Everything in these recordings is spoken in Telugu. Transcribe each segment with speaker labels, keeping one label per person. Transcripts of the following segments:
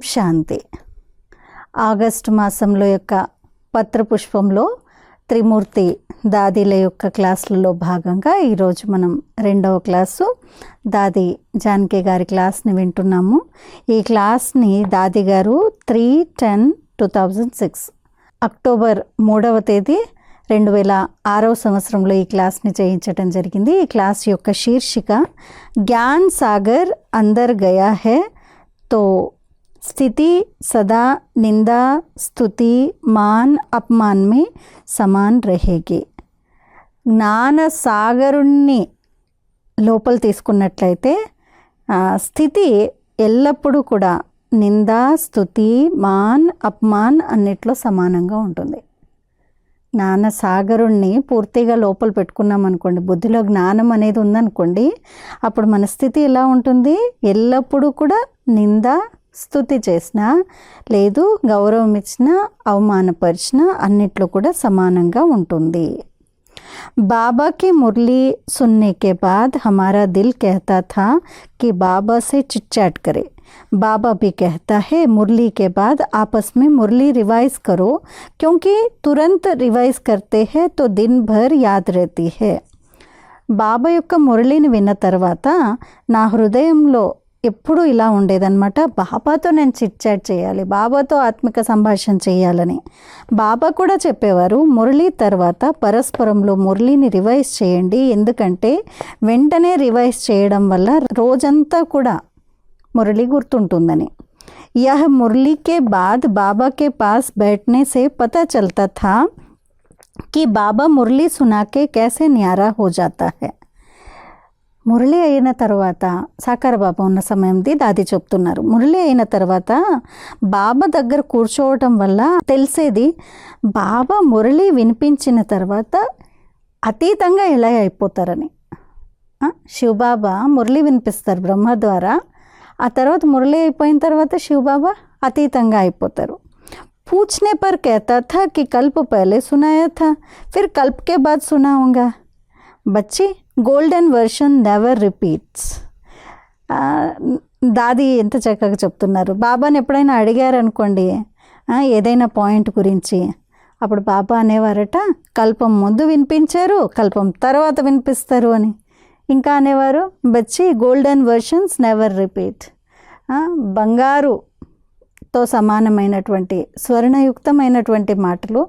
Speaker 1: శాంతి. ఆగస్టు మాసంలో యొక్క పత్రపుష్పంలో త్రిమూర్తి దాదీల యొక్క క్లాసులలో భాగంగా ఈరోజు మనం రెండవ క్లాసు దాది జానకి గారి క్లాస్ని వింటున్నాము. ఈ క్లాస్ని దాది గారు three ten two thousand six October మూడవ తేదీ రెండు వేల ఆరవ సంవత్సరంలో ఈ క్లాస్ని చేయించడం జరిగింది. ఈ క్లాస్ యొక్క శీర్షిక జ్ఞాన్ సాగర్ అందర్ గయా హే తో స్థితి సదా నిందా స్థుతి మాన్ అపమాన్ మే సమాన్ రహేగి జ్ఞాన సాగరుణ్ణి లోపల తీసుకున్నట్లయితే స్థితి ఎల్లప్పుడూ కూడా నిందా స్థుతి మాన్ అప్మాన్ అన్నిట్లో సమానంగా ఉంటుంది. జ్ఞాన సాగరుణ్ణి పూర్తిగా లోపల పెట్టుకున్నాం అనుకోండి బుద్ధిలో జ్ఞానం అనేది ఉందనుకోండి అప్పుడు మన స్థితి ఎలా ఉంటుంది? ఎల్లప్పుడూ కూడా నింద స్థుతి చేసినా లేదు గౌరవం ఇచ్చినా అవమానపరిచినా అన్నిట్లో కూడా సమానంగా ఉంటుంది बाबा की मुरली सुनने के बाद हमारा दिल कहता था कि बाबा से चिट करे बाबा भी कहता है मुरली के बाद आपस में मुरली रिवाइज करो क्योंकि तुरंत रिवाइज करते हैं तो दिन भर याद रहती है బాబా యొక్క మురళిని విన్న తర్వాత నా హృదయంలో ఎప్పుడూ ఇలా ఉండేదన్నమాట బాబాతో నేను చిట్ చాట్ చేయాలి బాబాతో ఆత్మిక సంభాషణ చేయాలని బాబా కూడా చెప్పేవారు మురళి తర్వాత పరస్పరంలో మురళిని రివైజ్ చేయండి ఎందుకంటే వెంటనే రివైజ్ చేయడం వల్ల రోజంతా కూడా మురళి గుర్తుంటుందని यह मुरली के बाद बाबा के पास बैठने से पता चलता था कि बाबा मुरली सुना के कैसे न्यारा हो जाता है మురళి అయిన తర్వాత సాకార బాబా ఉన్న సమయంది దాది చెప్తున్నారు మురళి అయిన తర్వాత బాబా దగ్గర కూర్చోవటం వల్ల తెలిసేది బాబా మురళి వినిపించిన తర్వాత అతీతంగా ఎలా అయిపోతారని ఆ, శివబాబా మురళి వినిపిస్తారు బ్రహ్మ ద్వారా ఆ తర్వాత మురళి అయిపోయిన తర్వాత శివబాబా అతీతంగా అయిపోతారు पूछने पर कहता था कि कल्प पहले सुनाया था फिर कल्प के बाद सुनाऊंगा बच्चे గోల్డెన్ వర్షన్ నెవర్ రిపీట్స్ దాది ఎంత చక్కగా చెప్తున్నారు. బాబాని ఎప్పుడైనా అడిగారు అనుకోండి ఏదైనా పాయింట్ గురించి. అప్పుడు బాబా అనేవారట కల్పం ముందు వినిపించారు కల్పం తర్వాత వినిపిస్తారు అని. ఇంకా అనేవారు బచ్చి గోల్డెన్ వర్షన్స్ నెవర్ రిపీట్ బంగారుతో సమానమైనటువంటి స్వర్ణయుక్తమైనటువంటి మాటలు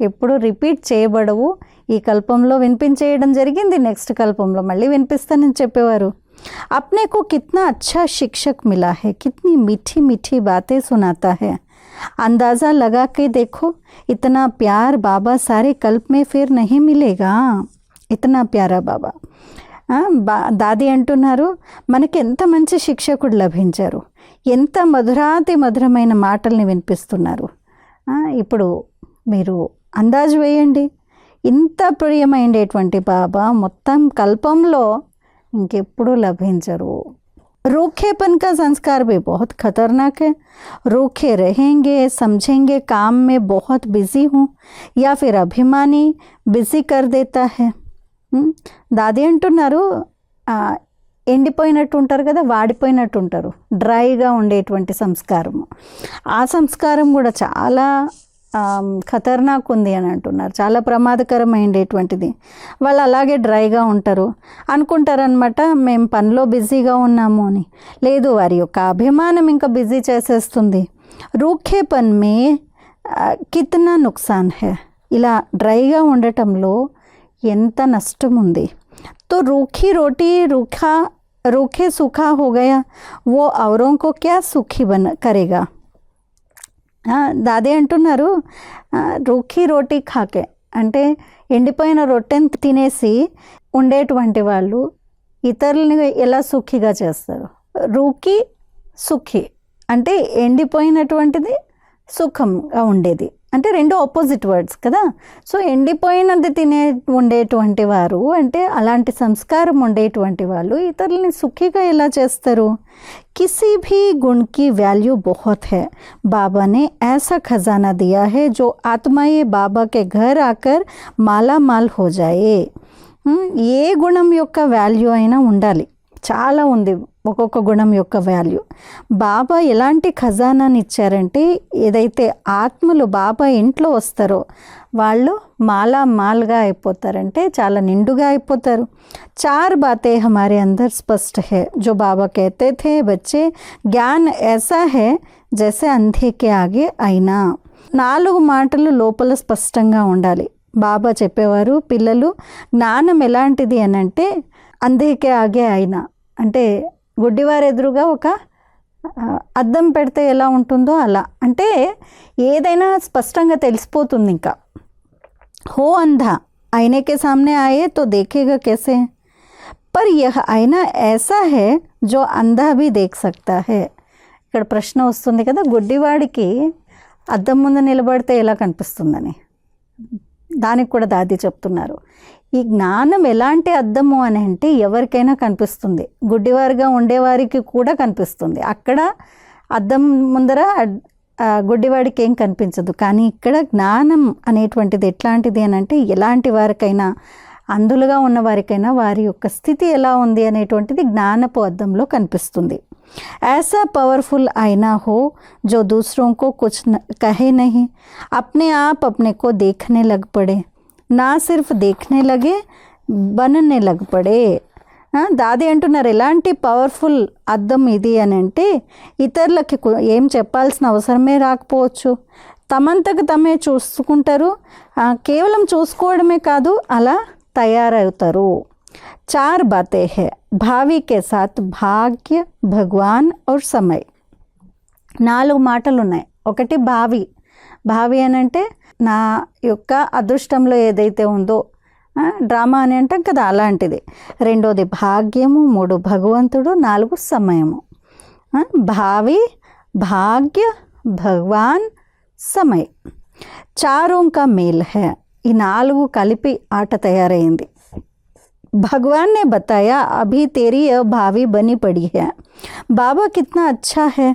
Speaker 1: ఎప్పుడు రిపీట్ చేయబడవు ఈ కల్పంలో వినిపించేయడం జరిగింది నెక్స్ట్ కల్పంలో మళ్ళీ వినిపిస్తానని చెప్పేవారు अपने को कितना अच्छा शिक्षक मिला है कितनी मीठी मीठी बातें सुनाता है अंदाज़ा लगा के देखो इतना प्यार बाबा सारे कल्प में फिर नहीं मिलेगा इतना प्यारा बाबा ఆ, బా దాది అంటున్నారు మనకి ఎంత మంచి శిక్షకుడు లభించారు ఎంత మధురాతి మధురమైన మాటల్ని వినిపిస్తున్నారు ఆ, ఇప్పుడు మీరు అందాజు వేయండి ఇంత ప్రియమైనటువంటి బాబా మొత్తం కల్పంలో ఇంకెప్పుడు లభించరు रूखेपन का संस्कार भी बहुत खतरनाक है रूखे रहेंगे समझेंगे काम में बहुत बिजी हूँ या फिर अभिमानी बिजी कर देता है ఉమ్, దాది అంటున్నారు ఆ, ఎండిపోయినట్టు ఉంటారు కదా వాడిపోయినట్టు ఉంటారు డ్రైగా ఉండేటువంటి సంస్కారము ఆ సంస్కారం కూడా చాలా ఆమ్, ఖతర్నాక్ ఉంది అని అంటున్నారు. చాలా ప్రమాదకరమైనటువంటిది వాళ్ళు అలాగే డ్రైగా ఉంటారు. అనుకుంటారనమాట మేము పనిలో బిజీగా ఉన్నాము అని. లేదు వారి యొక్క అభిమానం ఇంకా బిజీ చేసేస్తుంది. రూఖే పన్ మే కితనా నుక్సాన్ హే? ఇలా డ్రైగా ఉండటంలో ఎంత నష్టం ఉంది తో రూఖీ రోటీ రూఖా రూఖే సుఖా హోగయా ఓ ఔరోం క్యా సుఖీ బన్ కరేగా? దాదే అంటున్నారు రూఖీ రోటీ ఖాకే. అంటే ఎండిపోయిన రొట్టెని తినేసి ఉండేటువంటి వాళ్ళు ఇతరులని ఎలా సుఖిగా చేస్తారు? రూకి సుఖి. అంటే ఎండిపోయినటువంటిది సుఖంగా ఉండేది. అంటే రెండు ఆపోజిట్ వర్డ్స్ కదా సో ఎండిపోయినది తినే ఉండేటువంటి వారు అంటే అలాంటి సంస్కారం ఉండేటువంటి వాళ్ళు ఇతరులని సుఖిగా ఎలా చేస్తారు किसी भी गुण की वैल्यू बहुत है बाबा ने ऐसा खजाना दिया है जो आत्माएं बाबा के घर आकर माला माल हो जाए ఉమ్, ఏ గుణం యొక్క వాల్యూ అయినా ఉండాలి చాలా ఉంది ఒక్కొక్క గుణం యొక్క వాల్యూ. బాబా ఎలాంటి ఖజానాని ఇచ్చారంటే ఏదైతే ఆత్మలు బాబా ఇంట్లో వస్తారో వాళ్ళు మాలా మాల్గా అయిపోతారంటే చాలా నిండుగా అయిపోతారు. చార్ బాతే హమారే అందర్ స్పష్ట హే. జో బాబా కేతే థే బచ్చే జ్ఞాన్ ఎసా హే జైసే అంధేకే ఆగే అయినా. నాలుగు మాటలు లోపల స్పష్టంగా ఉండాలి. బాబా చెప్పేవారు పిల్లలు జ్ఞానం ఎలాంటిది అని అంటే అంధేకే ఆగే అయినా. అంటే గుడ్డివారి ఎదురుగా ఒక ఆ, అద్దం పెడితే ఎలా ఉంటుందో అలా అంటే ఏదైనా స్పష్టంగా తెలిసిపోతుంది ఇంకా हो अंधा आईने के सामने आए तो देखेगा कैसे पर यह आईना ऐसा है जो अंधा भी देख सकता है ఇక్కడ ప్రశ్న వస్తుంది కదా గుడ్డివాడికి అద్దం ముందు నిలబడితే ఎలా కనిపిస్తుందని దానికి కూడా దాది చెప్తున్నారు. ఈ జ్ఞానం ఎలాంటి అర్థము అని అంటే ఎవరికైనా కనిపిస్తుంది. గుడ్డివారిగా ఉండేవారికి కూడా కనిపిస్తుంది. అక్కడ అద్దం ముందర గుడ్డివాడికి ఏం కనిపించదు. కానీ ఇక్కడ జ్ఞానం అనేటువంటిది ఎట్లాంటిది అని అంటే ఎలాంటి వారికైనా అందులుగా ఉన్న వారికైనా వారి యొక్క స్థితి ఎలా ఉంది అనేటువంటిది జ్ఞానపు అద్దంలో కనిపిస్తుంది. ऐसा पावरफुल आईना हो जो दूसरों को कुछ न, कहे नहीं अपने आप अपने को देखने लग पड़े ना सिर्फ देखने लगे बनने लग पड़े ఆ, దాది అంటున్నారు ఎలాంటి పవర్ఫుల్ అద్దం ఇది అని అంటే ఇతరులకి కు- ఏం చెప్పాల్సిన అవసరమే రాకపోవచ్చు తమంతకు తమే చూసుకుంటారు ఆ, కేవలం చూసుకోవడమే కాదు అలా తయారవుతారు चार बातें हैं भावी के साथ भाग्य भगवान और समय నాలుగు మాటలు ఉన్నాయి ఒకటి భావి భావి అని అంటే నా యొక్క అదృష్టంలో ఏదైతే ఉందో ఆ, డ్రామా అని అంటాం కదా అలాంటిది రెండోది భాగ్యము మూడు భగవంతుడు నాలుగు సమయము ఆ, భావి భాగ్య భగవాన్ సమయ్ చారోంకా మేల్ హే ఈ నాలుగు కలిపి ఆట తయారైంది भगवान ने बताया अभी तेरी यह भावी बनी पड़ी है बाबा कितना अच्छा है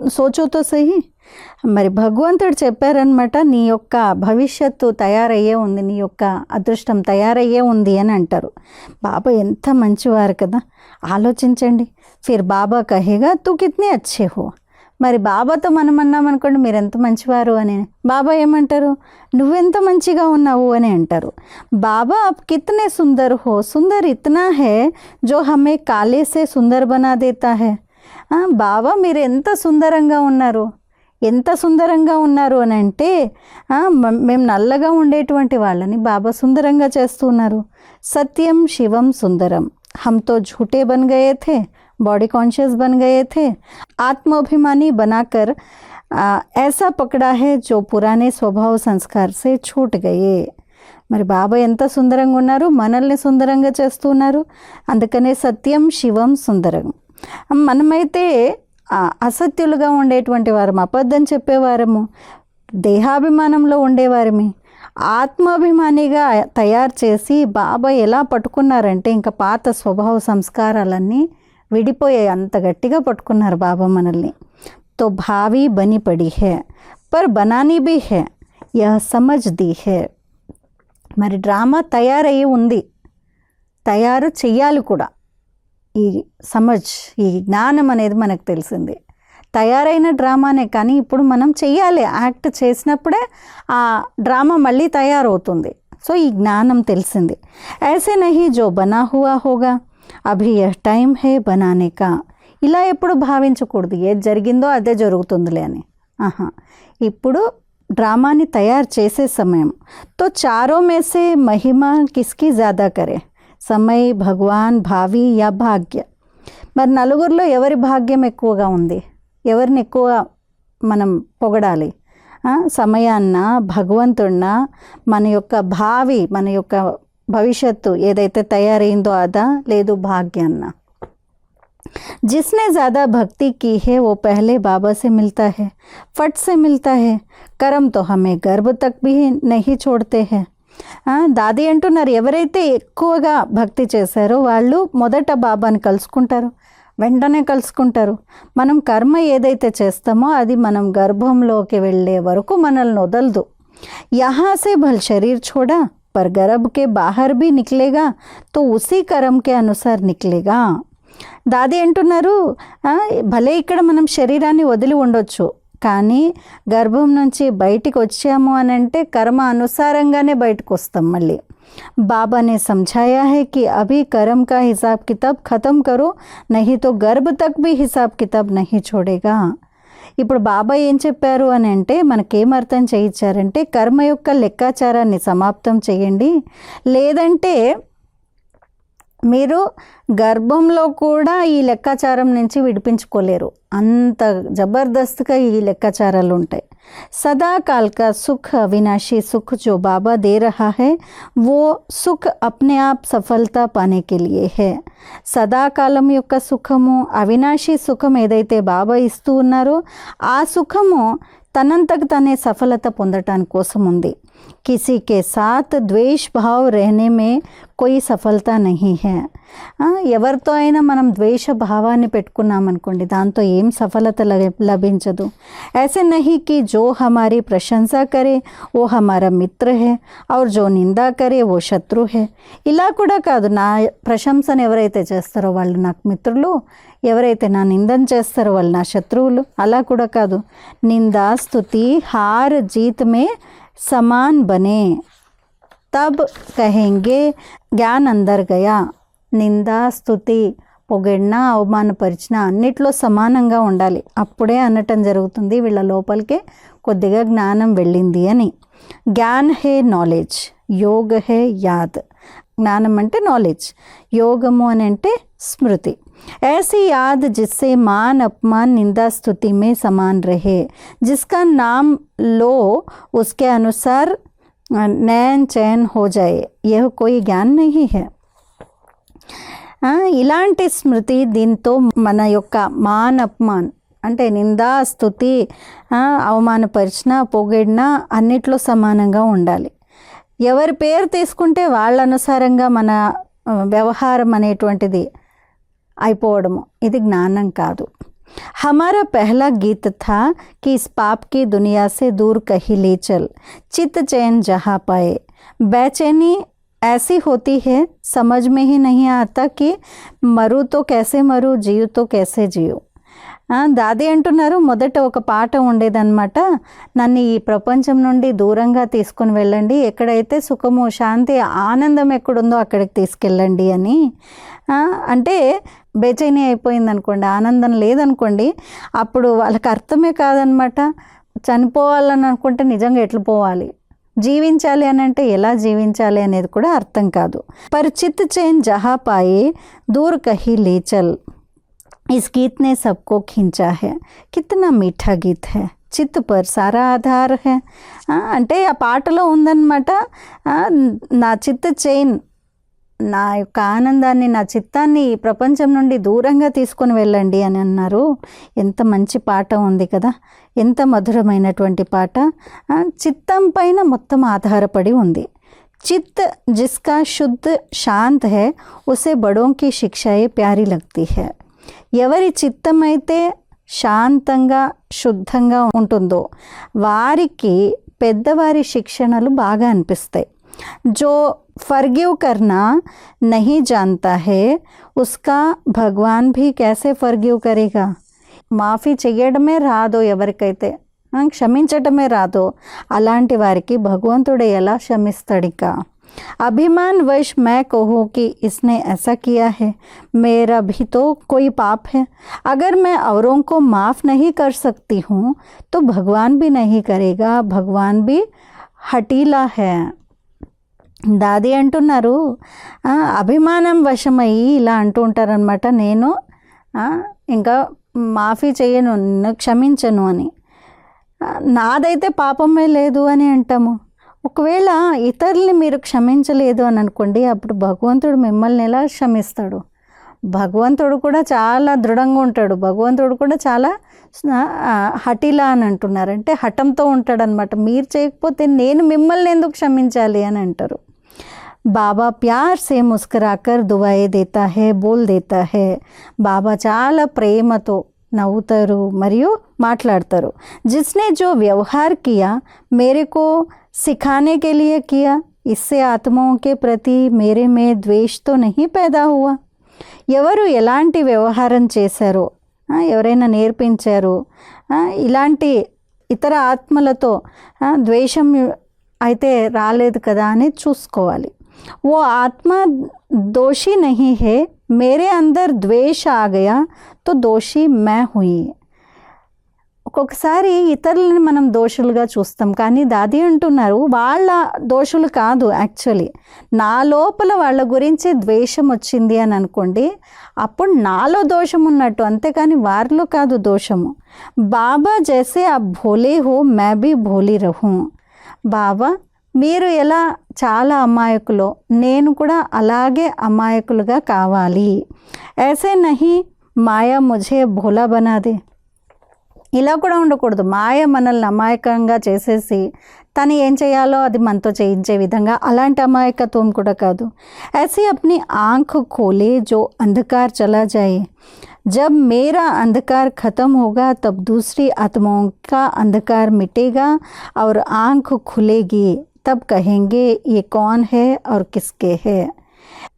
Speaker 1: సోచో తో సహి మరి భగవంతుడు చెప్పారనమాట నీ యొక్క భవిష్యత్తు తయారయ్యే ఉంది నీ యొక్క అదృష్టం తయారయ్యే ఉంది అని అంటారు బాబా ఎంత మంచివారు కదా ఆలోచించండి ఫిర్ బాబా కహేగా తూ కిత్నే అచ్చే హో మరి బాబాతో మనం అన్నాం అనుకోండి మీరు ఎంత మంచివారు అని. బాబా ఏమంటారు? నువ్వెంత మంచిగా ఉన్నావు అని అంటారు. బాబా కితనే సుందర్ హో సుందర్ ఇతనా హే జో హమే కాలేసే సుందర్ బనా దేతా హే. బాబా మీరు ఎంత సుందరంగా ఉన్నారు? ఎంత సుందరంగా ఉన్నారు అని అంటే మేము నల్లగా ఉండేటువంటి వాళ్ళని బాబా సుందరంగా చేస్తున్నారు సత్యం శివం సుందరం. హంతో ఝూటే బన్ గయే థే. बॉडी कॉन्शियस बन गए थे आत्माभिमानी बनाकर आ, ऐसा पकड़ा है जो पुराने स्वभाव संस्कार से छूट गए మరి బాబా ఎంత సుందరంగా ఉన్నారు మనల్ని సుందరంగా చేస్తున్నారు అందుకనే సత్యం శివం సుందరం మనమైతే ఆ, అసత్యులుగా ఉండేటువంటి వారము అబద్ధం చెప్పేవారము దేహాభిమానంలో ఉండేవారమి ఆత్మాభిమానిగా తయారు చేసి బాబా ఎలా పట్టుకున్నారంటే ఇంకా పాత స్వభావ సంస్కారాలన్నీ విడిపోయే అంత గట్టిగా పట్టుకున్నారు బాబా మనల్ని. తో భావి బని పడి హే పర్ బనానీ బి హే యా సమజ్ ది హే. మరి డ్రామా తయారయ్యి ఉంది. తయారు చెయ్యాలి కూడా. ఈ సమజ్ ఈ జ్ఞానం అనేది మనకు తెలిసింది. తయారైన డ్రామానే కానీ ఇప్పుడు మనం చెయ్యాలి. యాక్ట్ చేసినప్పుడే ఆ డ్రామా మళ్ళీ తయారవుతుంది. సో ఈ జ్ఞానం తెలిసింది. ఐసే నహి జో బనా హువా హోగా? అభి యహ్ టైం హే బనానేకా ఇలా ఎప్పుడు భావించకూడదు. ఏది జరిగిందో అదే జరుగుతుందిలే అని. ఆహా. ఇప్పుడు డ్రామాని తయారు చేసే సమయం. తో చారో మేసే మహిమ కిస్కి జాదా కరే? సమయ్ భగవాన్ భావి యా భాగ్య? మరి నలుగురిలో ఎవరి భాగ్యం ఎక్కువగా ఉంది? ఎవరిని ఎక్కువ మనం పొగడాలి? సమయాన్న భగవంతుడిన మన యొక్క భావి మన యొక్క భవిష్యత్తు ఏదైతే తయారైందో అదా లేదు భాగ్యాన్న जिसने ज़्यादा भक्ति की है वो पहले बाबा से मिलता है फट से मिलता है कर्म तो हमें गर्भ तक भी नहीं छोड़ते हैं ఆ, దాది అంటున్నారు ఎవరైతే ఎక్కువగా భక్తి చేశారో వాళ్ళు మొదట బాబాని కలుసుకుంటారు వెంటనే కలుసుకుంటారు మనం కర్మ ఏదైతే చేస్తామో అది మనం గర్భంలోకి వెళ్ళే వరకు మనల్ని వదలదు यहाँ से भल शरीर छोड़ा पर गर्भ के बाहर भी निकलेगा तो उसी कर्म के अनुसार निकलेगा దాది అంటున్నారు "ఆ, భలే ఇక్కడ మనం శరీరాన్ని వదిలి ఉండొచ్చు కానీ గర్భం నుంచి బయటికి వచ్చాము అని అంటే కర్మ అనుసారంగానే బయటకు వస్తాం మళ్ళీ बाबा ने समझाया है कि अभी कर्म का हिसाब किताब ख़त्म करो नहीं तो गर्भ तक भी हिसाब किताब नहीं छोड़ेगा ఇప్పుడు బాబా ఏం చెప్పారు అని అంటే మనకేం అర్థం చేయించారంటే కర్మ యొక్క లెక్కాచారాన్ని సమాప్తం చేయండి. లేదంటే మీరు గర్భంలో కూడా ఈ లెక్కాచారం నుంచి విడిపించుకోలేరు. అంత జబర్దస్త్గా ఈ లెక్కాచారాలు ఉంటాయి. सदाकाल का सुख अविनाशी सुख जो बाबा दे रहा है वो సుఖ్ अपने आप సఫలత పానే के लिए है సదాకాలం యొక్క సుఖము అవినాశి సుఖం ఏదైతే బాబా ఇస్తూ ఉన్నారో ఆ సుఖము తనంతకు తనే సఫలత పొందటానికి కోసం ఉంది किसी के साथ द्वेष भाव रहने में कोई సఫలత नहीं है ఆ, ఎవరితో అయినా మనం ద్వేష భావాన్ని పెట్టుకున్నామనుకోండి దాంతో ఏం సఫలత లగ- లభించదు ऐसे नहीं कि जो हमारी प्रशंसा करे वो हमारा मित्र है और जो నిందా करे वो శత్రు है ఇలా కూడా కాదు నా ప్రశంసను ఎవరైతే చేస్తారో వాళ్ళు నాకు మిత్రులు ఎవరైతే నా నిందన చేస్తారో వాళ్ళు నా శత్రువులు అలా కూడా కాదు నిందా స్తుతి హార్ జీత్ మే సమాన్ బనే తబ్ కహెంగే జ్ఞాన్ అందర్ గయా निंदा స్థుతి పొగిడినా అవమానపరిచిన అన్నిట్లో సమానంగా ఉండాలి. అప్పుడే అనటం జరుగుతుంది వీళ్ళ లోపలికే కొద్దిగా జ్ఞానం వెళ్ళింది అని. జ్ఞాన్ హే నాలెడ్జ్ యోగ హే యాద్. జ్ఞానం అంటే నాలెడ్జ్ యోగము అని అంటే స్మృతి. ऐसी याद जिससे मान अपमान निंदा स्तुति में समान रहे जिसका नाम लो उसके अनुसार अ, नयन चयन हो जाए यह कोई ज्ञान नहीं है ఆ, ఇలాంటి స్మృతి దీంతో మన యొక్క మాన్ అప్మాన్ అంటే నిందా స్థుతి ఆ, అవమానపరిచిన పొగిడిన అన్నిట్లో సమానంగా ఉండాలి ఎవరి పేరు తీసుకుంటే వాళ్ళ అనుసారంగా మన ఆ, వ్యవహారం అనేటువంటిది అయిపోవడము ఇది జ్ఞానం కాదు हमारा पहला गीत था कि इस पाप की दुनिया से दूर कहीं ले चल चित्त चैन जहाँ पाए बेचैनी ऐसी होती है समझ में ही नहीं आता कि मरू तो कैसे मरू जीव तो कैसे जीव ఆ, దాది అంటున్నారు మొదట ఒక పాట ఉండేదన్నమాట నన్ను ఈ ప్రపంచం నుండి దూరంగా తీసుకొని వెళ్ళండి ఎక్కడైతే సుఖము శాంతి ఆనందం ఎక్కడుందో అక్కడికి తీసుకెళ్ళండి అని ఆ, అంటే బేచైనీ అయిపోయింది అనుకోండి ఆనందం లేదనుకోండి అప్పుడు వాళ్ళకి అర్థమే కాదనమాట చనిపోవాలని అనుకుంటే నిజంగా ఎట్లు పోవాలి జీవించాలి అని అంటే ఎలా జీవించాలి అనేది కూడా అర్థం కాదు పరిచిత్ చైన్ జహా పాయే దూర్ కహీ లేచల్ इस गीत ने सबको खींचा है कितना मीठा गीत है చిత్ పర్ సారా ఆధార్ హే ఆ, అంటే ఆ పాటలో ఉందన్నమాట ఆ, నా చిత్త చైన్ నా యొక్క ఆనందాన్ని నా చిత్తాన్ని ఈ ప్రపంచం నుండి దూరంగా తీసుకొని వెళ్ళండి అని అన్నారు ఎంత మంచి పాట ఉంది కదా ఎంత మధురమైనటువంటి పాట ఆ, చిత్తం పైన మొత్తం ఆధారపడి ఉంది चित्त जिसका शुद्ध शांत है उसे बड़ों की शिक्षाएं प्यारी लगती है ఎవరి చిత్తం అయితే శాంతంగా శుద్ధంగా ఉంటుందో వారికి పెద్దవారి శిక్షణలు బాగా అనిపిస్తాయి जो फर्गिव करना नहीं जानता है उसका भगवान भी कैसे फर्गिव करेगा మాఫీ చెయ్యడమే రాదో ఎవరికైతే ఆ, క్షమించటమే రాదో అలాంటి వారికి భగవంతుడు ఎలా క్షమిస్తాడు ఇక अभिमान वश मैं कहूँ कि इसने ऐसा किया है मेरा भी तो कोई पाप है अगर मैं औरों को माफ़ नहीं कर सकती हूँ तो भगवान भी नहीं करेगा भगवान भी हटीला है దాది అంటున్నారు అభిమానం వశమయ్యి ఇలా అంటూ ఉంటారనమాట నేను ఇంకా మాఫీ చేయను నిన్ను క్షమించను అని. నాదైతే పాపమే లేదు అని అంటాము. ఒకవేళ ఇతరుల్ని మీరు క్షమించలేదు అని అనుకోండి అప్పుడు భగవంతుడు మిమ్మల్ని ఎలా క్షమిస్తాడు? భగవంతుడు కూడా చాలా దృఢంగా ఉంటాడు. భగవంతుడు కూడా చాలా హఠిలా అని అంటున్నారు. అంటే హఠంతో ఉంటాడనమాట మీరు చేయకపోతే నేను మిమ్మల్ని ఎందుకు క్షమించాలి అని అంటారు. బాబా ప్యార్ సే ముస్కరాకర్ దువాయే దేతా హే బోల్ దేతా హే బాబా చాలా ప్రేమతో నవ్వుతారు మరియు మాట్లాడతారు జిస్నే జో వ్యవహార్ కియా మేరేకో సిఖానే కే లియే కియా ఇస్సే ఆత్మోం ప్రతి మేరే మే ద్వేష్తో పేదా హువా ఎవరు ఎలాంటి వ్యవహారం చేశారో ఎవరైనా నేర్పించారు ఇలాంటి ఇతర ఆత్మలతో ద్వేషం అయితే రాలేదు కదా అని చూసుకోవాలి. ఓ आत्मा దోషి नहीं है मेरे अंदर ద్వేష ఆగయా తో దోషి మే హుయి ఒక్కొక్కసారి ఇతరులని మనం దోషులుగా చూస్తాం. కానీ దాది అంటున్నారు వాళ్ళ దోషులు కాదు యాక్చువల్లీ నా లోపల వాళ్ళ గురించి ద్వేషం వచ్చింది అని అనుకోండి అప్పుడు నాలో దోషం ఉన్నట్టు అంతేకాని వారిలో కాదు దోషము. బాబా జైసే ఆ భోలే హో మే బీ భోలీ రహూ. బాబా మీరు ఎలా చాలా అమాయకులో నేను కూడా అలాగే అమాయకులుగా కావాలి. ఏసే నహి మాయా ముజే భోలా బనాదే. ఇలా కూడా ఉండకూడదు. మాయ మనల్ని అమాయకంగా చేసేసి తను ఏం చేయాలో అది మనతో చేయించే విధంగా అలాంటి అమాయకత్వం కూడా కాదు. ऐसे అప్ని ఆంఖ కోలే జో అంధకార్ చలా జాయి. జబ్ మేరా అంధకార్ खत्म హోగా తబ్ దూసరి आत्माओं అంధకార్ మిటేగా मिटेगा ఆంఖ ఖులేగి. తబ్ కహెంగే ఈ కాన్ హే ఆర్ కిస్కే హే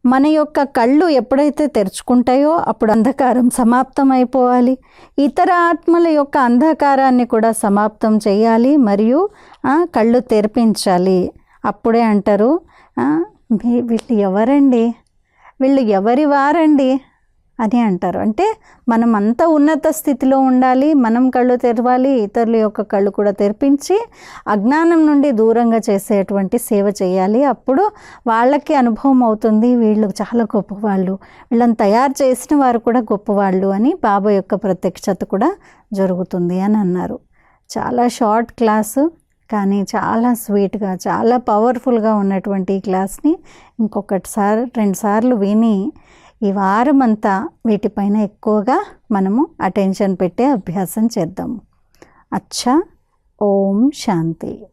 Speaker 1: మన యొక్క కళ్ళు ఎప్పుడైతే తెరుచుకుంటాయో అప్పుడు అంధకారం సమాప్తం అయిపోవాలి ఇతర ఆత్మల యొక్క అంధకారాన్ని కూడా సమాప్తం చేయాలి మరియు కళ్ళు తెరిపించాలి అప్పుడే అంటారు వీళ్ళు ఎవరండి వీళ్ళు ఎవరి వారండి అని అంటారు. అంటే మనం అంత ఉన్నత స్థితిలో ఉండాలి మనం కళ్ళు తెరవాలి ఇతరుల యొక్క కళ్ళు కూడా తెరిపించి అజ్ఞానం నుండి దూరంగా చేసేటువంటి సేవ చేయాలి. అప్పుడు వాళ్ళకి అనుభవం అవుతుంది వీళ్ళు చాలా గొప్పవాళ్ళు వీళ్ళని తయారు చేసిన వారు కూడా గొప్పవాళ్ళు అని బాబా యొక్క ప్రత్యక్షత కూడా జరుగుతుంది అని అన్నారు. చాలా షార్ట్ క్లాసు కానీ చాలా స్వీట్గా చాలా పవర్ఫుల్గా ఉన్నటువంటి ఈ క్లాస్ని ఇంకొకటిసారి రెండుసార్లు విని ఈ వారం అంతా వీటిపైన ఎక్కువగా మనము అటెన్షన్ పెట్టే అభ్యాసం చేద్దాము. అచ్చా ఓం శాంతి.